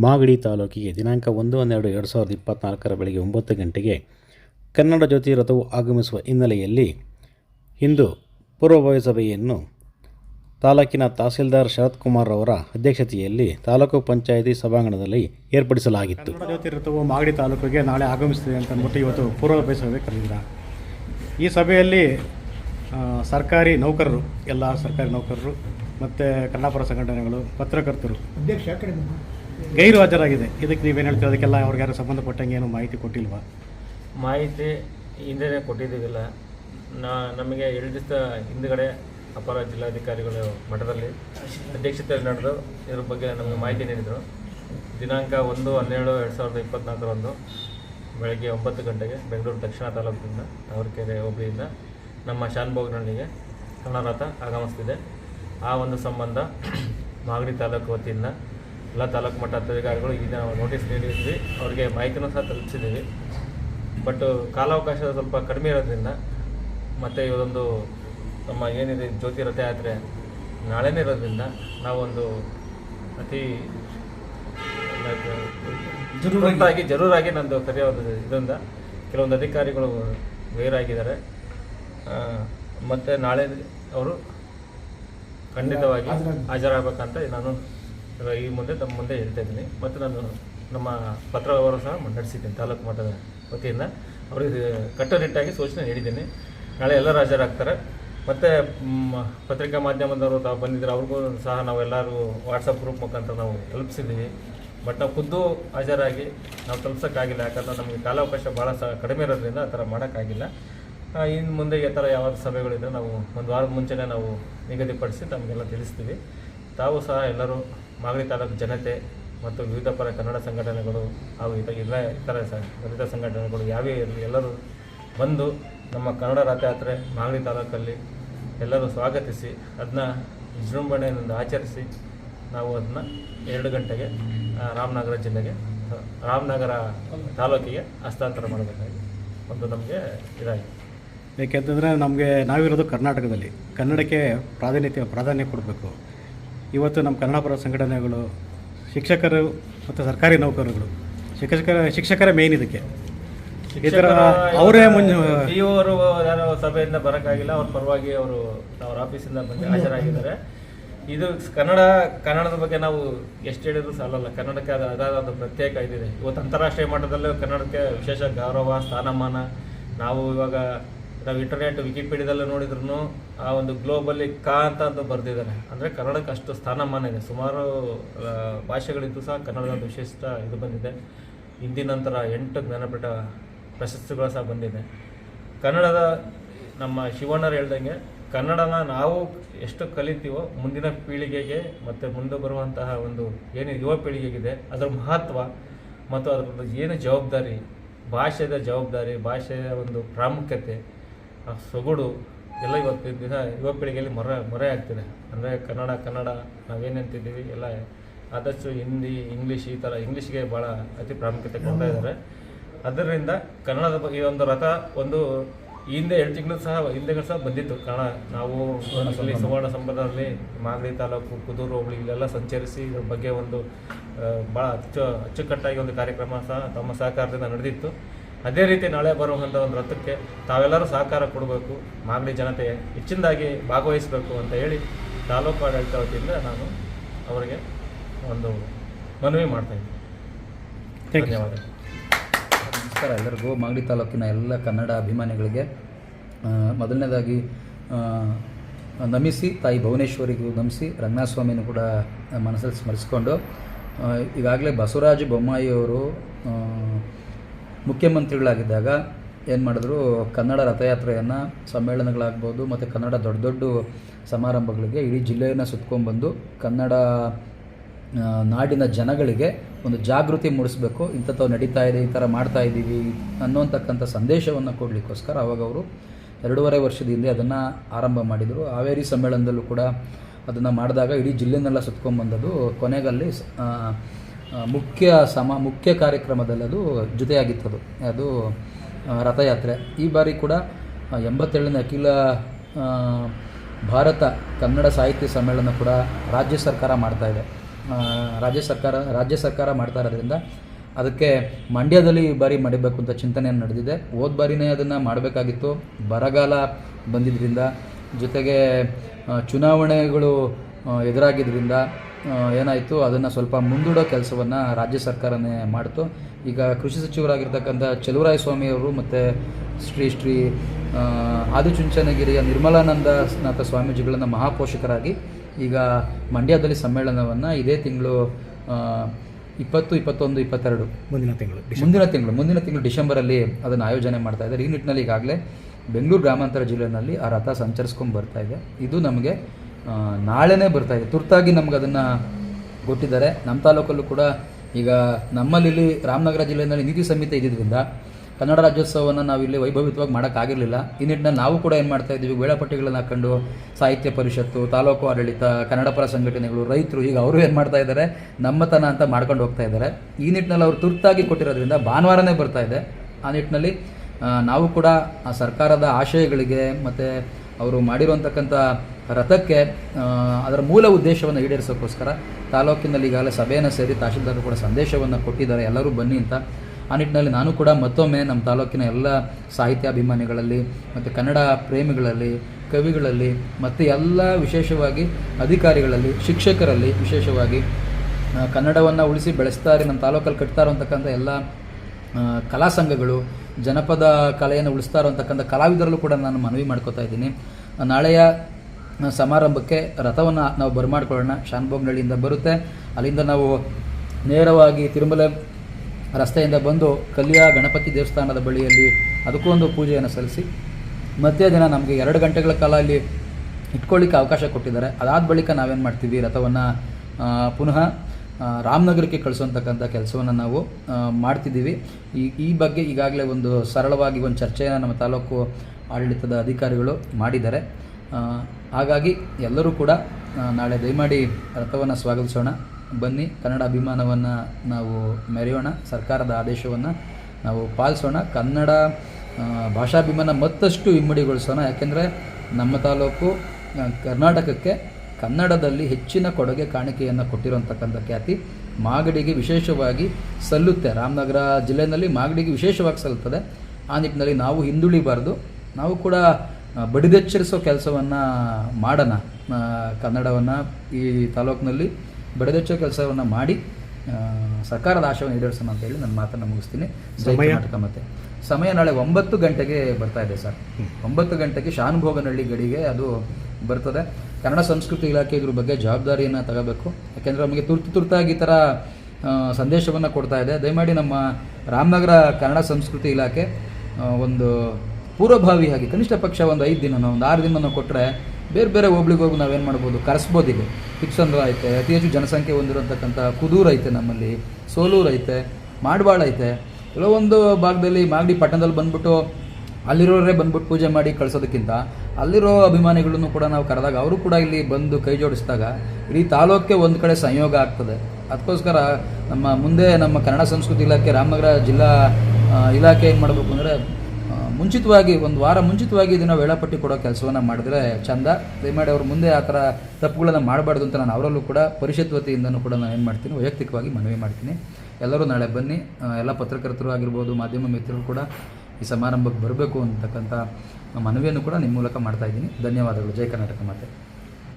ಮಾಗಡಿ ತಾಲೂಕಿಗೆ ದಿನಾಂಕ ಒಂದು ಹನ್ನೆರಡು ಎರಡು ಸಾವಿರದ ಇಪ್ಪತ್ತ್ನಾಲ್ಕರ ಬೆಳಗ್ಗೆ ಒಂಬತ್ತು ಗಂಟೆಗೆ ಕನ್ನಡ ಜ್ಯೋತಿ ರಥವು ಆಗಮಿಸುವ ಹಿನ್ನೆಲೆಯಲ್ಲಿ ಇಂದು ಪೂರ್ವಭಾವಿ ಸಭೆಯನ್ನು ತಾಲೂಕಿನ ತಹಸೀಲ್ದಾರ್ ಶರತ್ ಕುಮಾರ್ ಅವರ ಅಧ್ಯಕ್ಷತೆಯಲ್ಲಿ ತಾಲೂಕು ಪಂಚಾಯಿತಿ ಸಭಾಂಗಣದಲ್ಲಿ ಏರ್ಪಡಿಸಲಾಗಿತ್ತು ಕನ್ನಡ ಜ್ಯೋತಿ ರಥವು ಮಾಗಡಿ ತಾಲೂಕಿಗೆ ನಾಳೆ ಆಗಮಿಸುತ್ತದೆ ಅಂತ ಅಂದ್ಬಿಟ್ಟು ಇವತ್ತು ಪೂರ್ವಭಾವಿ ಸಭೆ ಕರೆದಿದ್ದ ಈ ಸಭೆಯಲ್ಲಿ ಸರ್ಕಾರಿ ನೌಕರರು ಎಲ್ಲ ಸರ್ಕಾರಿ ನೌಕರರು ಮತ್ತು ಕನ್ನಡಪರ ಸಂಘಟನೆಗಳು ಪತ್ರಕರ್ತರು ಅಧ್ಯಕ್ಷ. ಗೈರು ಹಾಜರಾಗಿದೆ ಇದಕ್ಕೆ ನೀವೇನು ಹೇಳ್ತೀವಿ ಅದಕ್ಕೆಲ್ಲ ಅವ್ರಿಗೆ ಯಾರು ಸಂಬಂಧಪಟ್ಟಂಗೆ ಏನು ಮಾಹಿತಿ ಕೊಟ್ಟಿಲ್ವಾ? ಮಾಹಿತಿ ಹಿಂದೆ ಕೊಟ್ಟಿದ್ದೀವಿಲ್ಲ. ನಾ, ನಮಗೆ ಎರಡು ದಿವಸ ಹಿಂದುಗಡೆ ಅಪರ ಜಿಲ್ಲಾಧಿಕಾರಿಗಳು ಮಠದಲ್ಲಿ ಅಧ್ಯಕ್ಷತೆಯಲ್ಲಿ ನಡೆದು ಇದ್ರ ಬಗ್ಗೆ ನಮಗೆ ಮಾಹಿತಿ ನೀಡಿದರು. ದಿನಾಂಕ ಒಂದು ಹನ್ನೆರಡು ಎರಡು ಸಾವಿರದ ಇಪ್ಪತ್ತ್ನಾಲ್ಕರಂದು ಬೆಳಗ್ಗೆ ಒಂಬತ್ತು ಗಂಟೆಗೆ ಬೆಂಗಳೂರು ದಕ್ಷಿಣ ತಾಲೂಕಿನಿಂದ ಅವರಕೆರೆ ಹೋಬಳಿಯಿಂದ ನಮ್ಮ ಶಾನ್ಭೋಗ್ನಹಳ್ಳಿಗೆ ಕನ್ನಡ ರಥ ಆಗಮಿಸ್ತಿದೆ. ಆ ಒಂದು ಸಂಬಂಧ ಮಾಗಡಿ ತಾಲೂಕು ವತಿಯಿಂದ ಎಲ್ಲ ತಾಲೂಕು ಮಟ್ಟ ಅಧಿಕಾರಿಗಳು ಈಗ ನಾವು ನೋಟಿಸ್ ನೀಡಿದ್ವಿ. ಅವರಿಗೆ ಮಾಹಿತಿನೂ ಸಹ ತಲುಪಿಸಿದ್ದೀವಿ. ಬಟ್ ಕಾಲಾವಕಾಶ ಸ್ವಲ್ಪ ಕಡಿಮೆ ಇರೋದ್ರಿಂದ ಮತ್ತು ಇವರೊಂದು ನಮ್ಮ ಏನಿದೆ ಜ್ಯೋತಿ ರಥಯಾತ್ರೆ ನಾಳೆನೇ ಇರೋದ್ರಿಂದ ನಾವೊಂದು ಅತಿ ಜರೂರಾಗಿ ಜರೂರಾಗಿ ನಂದು ಕರೆಯೋದು ಇದರಿಂದ ಕೆಲವೊಂದು ಅಧಿಕಾರಿಗಳು ಗೈರಾಗಿದ್ದಾರೆ ಮತ್ತು ಮತ್ತೆ ನಾಳೆ ಅವರು ಖಂಡಿತವಾಗಿ ಹಾಜರಾಗಬೇಕಂತ ನಾನು ಈ ಮುಂದೆ ತಮ್ಮ ಮುಂದೆ ಹೇಳ್ತಾ ಇದ್ದೀನಿ. ಮತ್ತು ನಾನು ನಮ್ಮ ಪತ್ರವರು ಸಹ ನಡೆಸಿದ್ದೀನಿ, ತಾಲೂಕು ಮಟ್ಟದ ವತಿಯಿಂದ. ಅವರಿಗೆ ಕಟ್ಟುನಿಟ್ಟಾಗಿ ಸೂಚನೆ ನೀಡಿದ್ದೀನಿ. ನಾಳೆ ಎಲ್ಲರೂ ಹಾಜರಾಗ್ತಾರೆ. ಮತ್ತು ಪತ್ರಿಕಾ ಮಾಧ್ಯಮದವರು ತಾವು ಬಂದಿದ್ದರೆ ಅವ್ರಿಗೂ ಸಹ ನಾವೆಲ್ಲರೂ ವಾಟ್ಸಪ್ ಗ್ರೂಪ್ ಮುಖಾಂತರ ನಾವು ತಲುಪಿಸಿದ್ದೀವಿ. ಬಟ್ ನಾವು ಖುದ್ದು ಹಾಜರಾಗಿ ನಾವು ತಲುಪ್ಸೋಕ್ಕಾಗಿಲ್ಲ. ಯಾಕಂದ್ರೆ ನಮಗೆ ಕಾಲಾವಕಾಶ ಭಾಳ ಸಹ ಕಡಿಮೆ ಇರೋದ್ರಿಂದ ಆ ಥರ ಮಾಡೋಕ್ಕಾಗಿಲ್ಲ. ಇನ್ನು ಮುಂದೆ ಈ ಥರ ಯಾವ ಸಭೆಗಳಿದ್ರೆ ನಾವು ಒಂದು ವಾರದ ಮುಂಚೆನೇ ನಾವು ನಿಗದಿಪಡಿಸಿ ತಮಗೆಲ್ಲ ತಿಳಿಸ್ತೀವಿ. ತಾವು ಸಹ ಎಲ್ಲರೂ ಮಾಗಡಿ ತಾಲೂಕು ಜನತೆ ಮತ್ತು ವಿವಿಧ ಪರ ಕನ್ನಡ ಸಂಘಟನೆಗಳು ಹಾಗೂ ಇತರ ಇಲ್ಲ ಇತರ ದಲಿತ ಸಂಘಟನೆಗಳು ಯಾವೇ ಇರಲಿ ಎಲ್ಲರೂ ಬಂದು ನಮ್ಮ ಕನ್ನಡ ರಥಯಾತ್ರೆ ಮಾಗಡಿ ತಾಲೂಕಲ್ಲಿ ಎಲ್ಲರೂ ಸ್ವಾಗತಿಸಿ ಅದನ್ನ ವಿಜೃಂಭಣೆಯಿಂದ ಆಚರಿಸಿ ನಾವು ಅದನ್ನ ಎರಡು ಗಂಟೆಗೆ ರಾಮನಗರ ಜಿಲ್ಲೆಗೆ ರಾಮನಗರ ತಾಲೂಕಿಗೆ ಹಸ್ತಾಂತರ ಮಾಡಬೇಕಾಗಿ ಒಂದು ನಮಗೆ ಇದಾಗಿದೆ ಏಕೆಂತಂದರೆ ನಮಗೆ ನಾವಿರೋದು ಕರ್ನಾಟಕದಲ್ಲಿ. ಕನ್ನಡಕ್ಕೆ ಪ್ರಾಧಾನ್ಯತೆ, ಪ್ರಾಧಾನ್ಯ ಕೊಡಬೇಕು. ಇವತ್ತು ನಮ್ಮ ಕನ್ನಡಪರ ಸಂಘಟನೆಗಳು ಶಿಕ್ಷಕರು ಮತ್ತು ಸರ್ಕಾರಿ ನೌಕರರುಗಳು ಶಿಕ್ಷಕರ ಶಿಕ್ಷಕರ ಮೇನ್ ಇದಕ್ಕೆ. ಈ ಥರ ಅವರೇ ಮುಂಜ ಅವರು ಸಭೆಯಿಂದ ಬರೋಕ್ಕಾಗಿಲ್ಲ ಅವ್ರ ಪರವಾಗಿ ಅವರು ಅವ್ರ ಆಫೀಸಿಂದ ಬಂದು ಹಾಜರಾಗಿದ್ದಾರೆ. ಇದು ಕನ್ನಡ ಕನ್ನಡದ ಬಗ್ಗೆ ನಾವು ಎಷ್ಟು ಹೇಳಿದ್ರು ಸಾಲಲ್ಲ. ಕನ್ನಡಕ್ಕೆ ಅದು ಅದಾದ ಒಂದು ಪ್ರತ್ಯೇಕ ಇದಿದೆ. ಇವತ್ತು ಅಂತಾರಾಷ್ಟ್ರೀಯ ಮಟ್ಟದಲ್ಲೂ ಕನ್ನಡಕ್ಕೆ ವಿಶೇಷ ಗೌರವ ಸ್ಥಾನಮಾನ. ನಾವು ಇವಾಗ ನಾವು ಇಂಟರ್ನೆಟ್ ವಿಕಿಪೀಡಿಯಾದಲ್ಲಿ ನೋಡಿದ್ರು ಆ ಒಂದು ಗ್ಲೋಬಲಿ ಕಾ ಅಂತ ಅಂತ ಬರೆದಿದ್ದಾರೆ ಅಂದರೆ ಕನ್ನಡಕ್ಕೆ ಅಷ್ಟು ಸ್ಥಾನಮಾನ ಇದೆ. ಸುಮಾರು ಭಾಷೆಗಳಿದ್ದು ಸಹ ಕನ್ನಡದ ಒಂದು ವಿಶಿಷ್ಟ ಇದು ಬಂದಿದೆ. ಹಿಂದಿ ನಂತರ ಎಂಟು ಜ್ಞಾನಪೀಠ ಪ್ರಶಸ್ತಿಗಳು ಸಹ ಬಂದಿದೆ. ಕನ್ನಡದ, ನಮ್ಮ ಶಿವಣ್ಣರು ಹೇಳ್ದಂಗೆ ಕನ್ನಡನ ನಾವು ಎಷ್ಟು ಕಲಿತೀವೋ ಮುಂದಿನ ಪೀಳಿಗೆಗೆ ಮತ್ತು ಮುಂದೆ ಬರುವಂತಹ ಒಂದು ಏನು ಯುವ ಪೀಳಿಗೆಗಿದೆ, ಅದರ ಮಹತ್ವ ಮತ್ತು ಅದರ ಏನು ಜವಾಬ್ದಾರಿ ಭಾಷೆಯ ಜವಾಬ್ದಾರಿ, ಭಾಷೆಯ ಒಂದು ಪ್ರಾಮುಖ್ಯತೆ ಆ ಸೊಗಡು ಎಲ್ಲ ಇವತ್ತು ದಿನ ಯುವ ಪೀಳಿಗೆಯಲ್ಲಿ ಮೊರೆ ಮೊರೆ ಆಗ್ತಿದೆ. ಅಂದರೆ ಕನ್ನಡ ಕನ್ನಡ ನಾವೇನಂತಿದ್ದೀವಿ ಎಲ್ಲ ಆದಷ್ಟು ಹಿಂದಿ ಇಂಗ್ಲೀಷ್ ಈ ಥರ ಇಂಗ್ಲೀಷ್ಗೆ ಭಾಳ ಅತಿ ಪ್ರಾಮುಖ್ಯತೆ ಕೊಡ್ತಾ ಇದ್ದಾರೆ. ಅದರಿಂದ ಕನ್ನಡದ ಬಗ್ಗೆ ಈ ಒಂದು ರಥ ಒಂದು ಈ ಹಿಂದೆ ಎರಡು ತಿಂಗಳು ಸಹ ಹಿಂದೆಗಳು ಸಹ ಬಂದಿತ್ತು. ಕನ್ನಡ ನಾವು ಸುವರ್ಣ ಸಂಬಂಧದಲ್ಲಿ ಮಾಗಡಿ ತಾಲೂಕು ಕುದೂರು ಹೋಬಳಿ ಇಲ್ಲೆಲ್ಲ ಸಂಚರಿಸಿ ಇದ್ರ ಬಗ್ಗೆ ಒಂದು ಭಾಳ ಅಚ್ಚು ಅಚ್ಚುಕಟ್ಟಾಗಿ ಒಂದು ಕಾರ್ಯಕ್ರಮ ಸಹ ತಮ್ಮ ಸಹಕಾರದಿಂದ ನಡೆದಿತ್ತು. ಅದೇ ರೀತಿ ನಾಳೆ ಬರುವಂಥ ಒಂದು ರಥಕ್ಕೆ ತಾವೆಲ್ಲರೂ ಸಹಕಾರ ಕೊಡಬೇಕು ಮಾಗಡಿ ಜನತೆ ಹೆಚ್ಚಿನದಾಗಿ ಭಾಗವಹಿಸಬೇಕು ಅಂತ ಹೇಳಿ ತಾಲೂಕು ಆಡಳಿತ ವತಿಯಿಂದ ನಾನು ಅವರಿಗೆ ಒಂದು ಮನವಿ ಮಾಡ್ತಾ ಇದ್ದೀನಿ. Thank ಧನ್ಯವಾದ ನಮಸ್ಕಾರ ಎಲ್ಲರಿಗೂ. ಮಾಗಡಿ ತಾಲೂಕಿನ ಎಲ್ಲ ಕನ್ನಡ ಅಭಿಮಾನಿಗಳಿಗೆ ಮೊದಲನೇದಾಗಿ ನಮಿಸಿ ತಾಯಿ ಭುವನೇಶ್ವರಿಗೂ ನಮಿಸಿ ರಂಗನಾಥಸ್ವಾಮಿನೂ ಕೂಡ ಮನಸ್ಸಲ್ಲಿ ಸ್ಮರಿಸಿಕೊಂಡು ಈಗಾಗಲೇ ಬಸವರಾಜ ಬೊಮ್ಮಾಯಿ ಅವರು ಆ, ಮುಖ್ಯಮಂತ್ರಿಗಳಾಗಿದ್ದಾಗ ಏನು ಮಾಡಿದ್ರು, ಕನ್ನಡ ರಥಯಾತ್ರೆಯನ್ನು ಸಮ್ಮೇಳನಗಳಾಗ್ಬೋದು, ಮತ್ತು ಕನ್ನಡ ದೊಡ್ಡ ದೊಡ್ಡ ಸಮಾರಂಭಗಳಿಗೆ ಇಡೀ ಜಿಲ್ಲೆಯನ್ನು ಸುತ್ಕೊಂಡ್ಬಂದು ಕನ್ನಡ ನಾಡಿನ ಜನಗಳಿಗೆ ಒಂದು ಜಾಗೃತಿ ಮೂಡಿಸಬೇಕು, ಇಂಥದ್ದು ನಡೀತಾ ಇದೆ, ಈ ಥರ ಮಾಡ್ತಾ ಇದ್ದೀವಿ ಅನ್ನೋಂತಕ್ಕಂಥ ಸಂದೇಶವನ್ನು ಕೊಡಲಿಕ್ಕೋಸ್ಕರ ಅವಾಗ ಅವರು ಎರಡೂವರೆ ವರ್ಷದ ಹಿಂದೆ ಅದನ್ನು ಆರಂಭ ಮಾಡಿದರು. ಹಾವೇರಿ ಸಮ್ಮೇಳನದಲ್ಲೂ ಕೂಡ ಅದನ್ನು ಮಾಡಿದಾಗ ಇಡೀ ಜಿಲ್ಲೆನೆಲ್ಲ ಸುತ್ಕೊಂಡ್ಬಂದದ್ದು ಕೊನೆಗಲ್ಲಿ ಮುಖ್ಯ ಸಮ, ಮುಖ್ಯ ಕಾರ್ಯಕ್ರಮದಲ್ಲಿ ಅದು ಜೊತೆಯಾಗಿತ್ತದು. ಅದು ರಥಯಾತ್ರೆ. ಈ ಬಾರಿ ಕೂಡ ಎಂಬತ್ತೇಳನೇ ಅಖಿಲ ಭಾರತ ಕನ್ನಡ ಸಾಹಿತ್ಯ ಸಮ್ಮೇಳನ ಕೂಡ ರಾಜ್ಯ ಸರ್ಕಾರ ಮಾಡ್ತಾ ಇದೆ. ರಾಜ್ಯ ಸರ್ಕಾರ ರಾಜ್ಯ ಸರ್ಕಾರ ಮಾಡ್ತಾ ಇರೋದ್ರಿಂದ ಅದಕ್ಕೆ ಮಂಡ್ಯದಲ್ಲಿ ಈ ಬಾರಿ ಮಾಡಬೇಕು ಅಂತ ಚಿಂತನೆಯನ್ನು ನಡೆದಿದೆ. ಹೋದ ಬಾರಿನೇ ಅದನ್ನು ಮಾಡಬೇಕಾಗಿತ್ತು. ಬರಗಾಲ ಬಂದಿದ್ದರಿಂದ ಜೊತೆಗೆ ಚುನಾವಣೆಗಳು ಎದುರಾಗಿದ್ದರಿಂದ ಏನಾಯಿತು? ಅದನ್ನು ಸ್ವಲ್ಪ ಮುಂದೂಡೋ ಕೆಲಸವನ್ನು ರಾಜ್ಯ ಸರ್ಕಾರನೇ ಮಾಡಿತು. ಈಗ ಕೃಷಿ ಸಚಿವರಾಗಿರ್ತಕ್ಕಂಥ ಚಲುವರಾಯ ಸ್ವಾಮಿಯವರು ಮತ್ತು ಶ್ರೀ ಶ್ರೀ ಆದಿಚುಂಚನಗಿರಿಯ ನಿರ್ಮಲಾನಂದ ನಾಥ ಸ್ವಾಮೀಜಿಗಳನ್ನು ಮಹಾಪೋಷಕರಾಗಿ ಈಗ ಮಂಡ್ಯದಲ್ಲಿ ಸಮ್ಮೇಳನವನ್ನು ಇದೇ ತಿಂಗಳು ಇಪ್ಪತ್ತು ಇಪ್ಪತ್ತೊಂದು ಇಪ್ಪತ್ತೆರಡು. ಮುಂದಿನ ತಿಂಗಳು ಮುಂದಿನ ತಿಂಗಳು ಮುಂದಿನ ತಿಂಗಳು ಡಿಸೆಂಬರಲ್ಲಿ ಅದನ್ನು ಆಯೋಜನೆ ಮಾಡ್ತಾ ಇದ್ದಾರೆ. ಈ ನಿಟ್ಟಿನಲ್ಲಿ ಈಗಾಗಲೇ ಬೆಂಗಳೂರು ಗ್ರಾಮಾಂತರ ಜಿಲ್ಲೆಯಲ್ಲಿ ಆ ರಥ ಸಂಚರಿಸ್ಕೊಂಡು ಬರ್ತಾ ಇದೆ. ಇದು ನಮಗೆ ನಾಳೆನೇ ಬರ್ತಾ ಇದೆ. ತುರ್ತಾಗಿ ನಮ್ಗೆ ಅದನ್ನು ಕೊಟ್ಟಿದ್ದಾರೆ. ನಮ್ಮ ತಾಲೂಕಲ್ಲೂ ಕೂಡ ಈಗ ನಮ್ಮಲ್ಲಿ ರಾಮನಗರ ಜಿಲ್ಲೆಯಲ್ಲಿ ನೀತಿ ಸಂಹಿತೆ ಇದ್ದಿದ್ದರಿಂದ ಕನ್ನಡ ರಾಜ್ಯೋತ್ಸವವನ್ನು ನಾವು ಇಲ್ಲಿ ವೈಭವಿತವಾಗಿ ಮಾಡೋಕ್ಕಾಗಿರಲಿಲ್ಲ. ಈ ನಿಟ್ಟಿನಲ್ಲಿ ನಾವು ಕೂಡ ಏನು ಮಾಡ್ತಾ ಇದ್ದೀವಿ, ವೇಳಾಪಟ್ಟಿಗಳನ್ನು ಹಾಕೊಂಡು ಸಾಹಿತ್ಯ ಪರಿಷತ್ತು, ತಾಲೂಕು ಆಡಳಿತ, ಕನ್ನಡ ಪರ ಸಂಘಟನೆಗಳು, ರೈತರು, ಈಗ ಅವರು ಏನು ಮಾಡ್ತಾ ಇದ್ದಾರೆ, ನಮ್ಮತನ ಅಂತ ಮಾಡ್ಕೊಂಡು ಹೋಗ್ತಾ ಇದ್ದಾರೆ. ಈ ನಿಟ್ಟಿನಲ್ಲಿ ಅವರು ತುರ್ತಾಗಿ ಕೊಟ್ಟಿರೋದ್ರಿಂದ ಭಾನುವಾರನೇ ಬರ್ತಾ ಇದೆ. ಆ ನಿಟ್ಟಿನಲ್ಲಿ ನಾವು ಕೂಡ ಆ ಸರ್ಕಾರದ ಆಶಯಗಳಿಗೆ ಮತ್ತು ಅವರು ಮಾಡಿರುವಂತಕ್ಕಂಥ ರಥಕ್ಕೆ ಅದರ ಮೂಲ ಉದ್ದೇಶವನ್ನು ಈಡೇರಿಸೋಕ್ಕೋಸ್ಕರ ತಾಲೂಕಿನಲ್ಲಿ ಈಗಾಗಲೇ ಸಭೆಯನ್ನು ಸೇರಿ ತಹಶೀಲ್ದಾರರು ಕೂಡ ಸಂದೇಶವನ್ನು ಕೊಟ್ಟಿದ್ದಾರೆ. ಎಲ್ಲರೂ ಬನ್ನಿ ಅಂತ. ಆ ನಿಟ್ಟಿನಲ್ಲಿ ನಾನು ಕೂಡ ಮತ್ತೊಮ್ಮೆ ನಮ್ಮ ತಾಲೂಕಿನ ಎಲ್ಲ ಸಾಹಿತ್ಯಾಭಿಮಾನಿಗಳಲ್ಲಿ ಮತ್ತು ಕನ್ನಡ ಪ್ರೇಮಿಗಳಲ್ಲಿ, ಕವಿಗಳಲ್ಲಿ, ಮತ್ತು ಎಲ್ಲ ವಿಶೇಷವಾಗಿ ಅಧಿಕಾರಿಗಳಲ್ಲಿ, ಶಿಕ್ಷಕರಲ್ಲಿ ವಿಶೇಷವಾಗಿ ಕನ್ನಡವನ್ನು ಉಳಿಸಿ ಬೆಳೆಸ್ತಾರೆ ನಮ್ಮ ತಾಲೂಕಲ್ಲಿ ಕಟ್ತಾ ಇರುವಂತಕ್ಕಂಥ ಎಲ್ಲ ಕಲಾ ಸಂಘಗಳು ಜನಪದ ಕಲೆಯನ್ನು ಉಳಿಸ್ತಾ ಇರುವಂತಕ್ಕಂಥ ಕಲಾವಿದರಲ್ಲೂ ಕೂಡ ನಾನು ಮನವಿ ಮಾಡ್ಕೋತಾ ಇದ್ದೀನಿ. ನಾಳೆಯ ಸಮಾರಂಭಕ್ಕೆ ರಥವನ್ನು ನಾವು ಬರಮಾಡ್ಕೊಳ್ಳೋಣ. ಶಾನ್ಭೋಗ್ನಳ್ಳಿಯಿಂದ ಬರುತ್ತೆ. ಅಲ್ಲಿಂದ ನಾವು ನೇರವಾಗಿ ತಿರುಮಲೆ ರಸ್ತೆಯಿಂದ ಬಂದು ಕಲ್ಲಿಯ ಗಣಪತಿ ದೇವಸ್ಥಾನದ ಬಳಿಯಲ್ಲಿ ಅದಕ್ಕೂ ಒಂದು ಪೂಜೆಯನ್ನು ಸಲ್ಲಿಸಿ ಮತ್ತೆ ದಿನ ನಮಗೆ ಎರಡು ಗಂಟೆಗಳ ಕಾಲ ಅಲ್ಲಿ ಇಟ್ಕೊಳ್ಳಿಕ್ಕೆ ಅವಕಾಶ ಕೊಟ್ಟಿದ್ದಾರೆ. ಅದಾದ ಬಳಿಕ ನಾವೇನು ಮಾಡ್ತೀವಿ? ರಥವನ್ನು ಪುನಃ ರಾಮನಗರಕ್ಕೆ ಕಳಿಸುವಂತಕ್ಕಂಥ ಕೆಲಸವನ್ನು ನಾವು ಮಾಡ್ತಿದ್ದೀವಿ. ಈ ಈ ಬಗ್ಗೆ ಈಗಾಗಲೇ ಒಂದು ಸರಳವಾಗಿ ಒಂದು ಚರ್ಚೆಯನ್ನು ನಮ್ಮ ತಾಲೂಕು ಆಡಳಿತದ ಅಧಿಕಾರಿಗಳು ಮಾಡಿದ್ದಾರೆ. ಹಾಗಾಗಿ ಎಲ್ಲರೂ ಕೂಡ ನಾಳೆ ದಯಮಾಡಿ ರಥವನ್ನು ಸ್ವಾಗತಿಸೋಣ. ಬನ್ನಿ, ಕನ್ನಡ ಅಭಿಮಾನವನ್ನು ನಾವು ಮೆರೆಯೋಣ, ಸರ್ಕಾರದ ಆದೇಶವನ್ನು ನಾವು ಪಾಲಿಸೋಣ. ಕನ್ನಡ ಭಾಷಾಭಿಮಾನ ಮತ್ತಷ್ಟು ಇಮ್ಮಡಿಗೊಳಿಸೋಣ. ಯಾಕೆಂದರೆ ನಮ್ಮ ತಾಲೂಕು ಕರ್ನಾಟಕಕ್ಕೆ ಕನ್ನಡದಲ್ಲಿ ಹೆಚ್ಚಿನ ಕೊಡುಗೆ ಕಾಣಿಕೆಯನ್ನು ಕೊಟ್ಟಿರುವಂತಕ್ಕಂಥ ಖ್ಯಾತಿ ಮಾಗಡಿಗೆ ವಿಶೇಷವಾಗಿ ಸಲ್ಲುತ್ತೆ. ರಾಮನಗರ ಜಿಲ್ಲೆಯಲ್ಲಿ ಮಾಗಡಿಗೆ ವಿಶೇಷವಾಗಿ ಸಲ್ಲುತ್ತದೆ. ಆ ನಿಟ್ಟಿನಲ್ಲಿ ನಾವು ಹಿಂದುಳಿಬಾರ್ದು. ನಾವು ಕೂಡ ಬಡಿದೆಚ್ಚರಿಸೋ ಕೆಲಸವನ್ನು ಮಾಡೋಣ. ಕನ್ನಡವನ್ನು ಈ ತಾಲೂಕಿನಲ್ಲಿ ಬಡಿದೆಚ್ಚೋ ಕೆಲಸವನ್ನು ಮಾಡಿ ಸರ್ಕಾರದ ಆಶಯವನ್ನು ಈಡೇರಿಸೋಣ ಅಂತ ಹೇಳಿ ನನ್ನ ಮಾತನ್ನು ಮುಗಿಸ್ತೀನಿ? ಕರ್ನಾಟಕ ಮತ್ತೆ. ಸಮಯ ನಾಳೆ ಒಂಬತ್ತು ಗಂಟೆಗೆ ಬರ್ತಾ ಇದೆ ಸರ್. ಒಂಬತ್ತು ಗಂಟೆಗೆ ಶಾನುಭೋಗನಹಳ್ಳಿ ಗಡಿಗೆ ಅದು ಬರ್ತದೆ. ಕನ್ನಡ ಸಂಸ್ಕೃತಿ ಇಲಾಖೆ ಇದ್ರ ಬಗ್ಗೆ ಜವಾಬ್ದಾರಿಯನ್ನು ತಗೋಬೇಕು. ಯಾಕೆಂದರೆ ನಮಗೆ ತುರ್ತು ತುರ್ತಾಗಿ ಈ ಥರ ಸಂದೇಶವನ್ನು ಕೊಡ್ತಾ ಇದೆ. ದಯಮಾಡಿ ನಮ್ಮ ರಾಮನಗರ ಕನ್ನಡ ಸಂಸ್ಕೃತಿ ಇಲಾಖೆ ಒಂದು ಪೂರ್ವಭಾವಿಯಾಗಿ ಕನಿಷ್ಠ ಪಕ್ಷ ಒಂದು ಐದು ದಿನ ಒಂದು ಆರು ದಿನ ಕೊಟ್ಟರೆ ಬೇರೆ ಬೇರೆ ಹೋಬ್ಳಿಗೆ ಹೋಗಿ ನಾವೇನು ಮಾಡ್ಬೋದು? ಕರೆಸ್ಬೋದು ಈಗ. ಕಿಕ್ಸಂದ್ರ ಐತೆ, ಅತಿ ಹೆಚ್ಚು ಜನಸಂಖ್ಯೆ ಹೊಂದಿರತಕ್ಕಂಥ ಕುದೂರು ಐತೆ ನಮ್ಮಲ್ಲಿ, ಸೋಲೂರು ಐತೆ ಮಾಡಬಾಳ್ ಐತೆ. ಕೆಲವೊಂದು ಭಾಗದಲ್ಲಿ ಮಾಗಡಿ ಪಟ್ಟಣದಲ್ಲಿ ಬಂದ್ಬಿಟ್ಟು ಅಲ್ಲಿರೋರೇ ಬಂದ್ಬಿಟ್ಟು ಪೂಜೆ ಮಾಡಿ ಕಳ್ಸೋದಕ್ಕಿಂತ ಅಲ್ಲಿರೋ ಅಭಿಮಾನಿಗಳನ್ನು ಕೂಡ ನಾವು ಕರೆದಾಗ ಅವರು ಕೂಡ ಇಲ್ಲಿ ಬಂದು ಕೈ ಜೋಡಿಸಿದಾಗ ಇಡೀ ತಾಲೂಕಿಗೆ ಒಂದು ಕಡೆ ಸಂಯೋಗ ಆಗ್ತದೆ. ಅದಕ್ಕೋಸ್ಕರ ನಮ್ಮ ಮುಂದೆ ನಮ್ಮ ಕನ್ನಡ ಸಂಸ್ಕೃತಿ ಇಲಾಖೆ, ರಾಮನಗರ ಜಿಲ್ಲಾ ಇಲಾಖೆ ಏನು ಮಾಡಬೇಕು ಅಂದರೆ ಮುಂಚಿತವಾಗಿ ಒಂದು ವಾರ ಮುಂಚಿತವಾಗಿ ಇದನ್ನು ವೇಳಾಪಟ್ಟಿ ಕೊಡೋ ಕೆಲಸವನ್ನು ಮಾಡಿದ್ರೆ ಚಂದ. ದಯಮಾಡಿ ಅವ್ರ ಮುಂದೆ ಆ ಥರ ತಪ್ಪುಗಳನ್ನು ಮಾಡಬಾರ್ದು ಅಂತ ನಾನು ಅವರಲ್ಲೂ ಕೂಡ ಪರಿಷತ್ ವತಿಯಿಂದನೂ ಕೂಡ ನಾನು ಏನು ಮಾಡ್ತೀನಿ, ವೈಯಕ್ತಿಕವಾಗಿ ಮನವಿ ಮಾಡ್ತೀನಿ. ಎಲ್ಲರೂ ನಾಳೆ ಬನ್ನಿ. ಎಲ್ಲ ಪತ್ರಕರ್ತರು ಆಗಿರ್ಬೋದು, ಮಾಧ್ಯಮ ಮಿತ್ರರು ಕೂಡ ಈ ಸಮಾರಂಭಕ್ಕೆ ಬರಬೇಕು ಅಂತಕ್ಕಂಥ ಮನವಿಯನ್ನು ಕೂಡ ನಿಮ್ಮ ಮೂಲಕ ಮಾಡ್ತಾ ಇದ್ದೀನಿ. ಧನ್ಯವಾದಗಳು. ಜೈ ಕರ್ನಾಟಕ ಮಾತೆ.